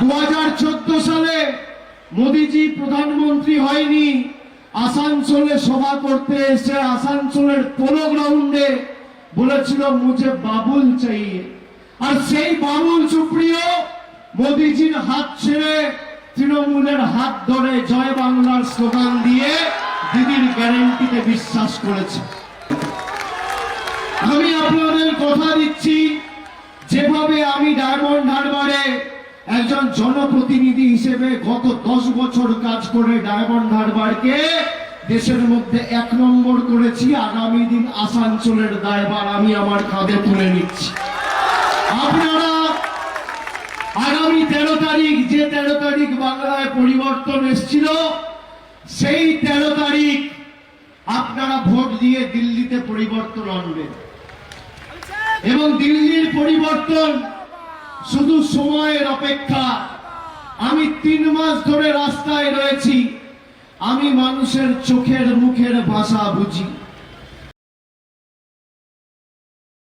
দু হাজার চোদ্দ সালে মোদিজি প্রধানমন্ত্রী হয়নি। আসানসোলে সভা করতে এসে আসানসোলের পোলো গ্রাউন্ডে বলেছিল, মুঝে বাবুল চাইয়ে। আর সেই বাবুল সুপ্রিয় মোদিজির হাত ছেড়ে তৃণমূলের হাত ধরে জয় বাংলার স্লোগান দিয়ে দিদির গ্যারেন্টিতে বিশ্বাস করেছে। আমি আপনাদের কথা দিচ্ছি, যেভাবে আমি ডায়মন্ড একজন জনপ্রতিনিধি হিসেবে গত দশ বছর কাজ করে ডায়মন্ড হারবারকে দেশের মধ্যে এক নম্বর করেছি। আগামী দিন আসানসোলের দায়ভার আমি আমার কাঁধে তুলে নিচ্ছি। আপনারা আগামী তেরো তারিখ, যে তেরো তারিখ বাংলায় পরিবর্তন এসেছিল, সেই তেরো তারিখ আপনারা ভোট দিয়ে দিল্লিতে পরিবর্তন আনবেন। এবং দিল্লির পরিবর্তন শুধু সময়ের অপেক্ষা। আমি তিন মাস ধরে রাস্তায় রয়েছি। আমি মানুষের চোখের মুখের ভাষা বুঝি।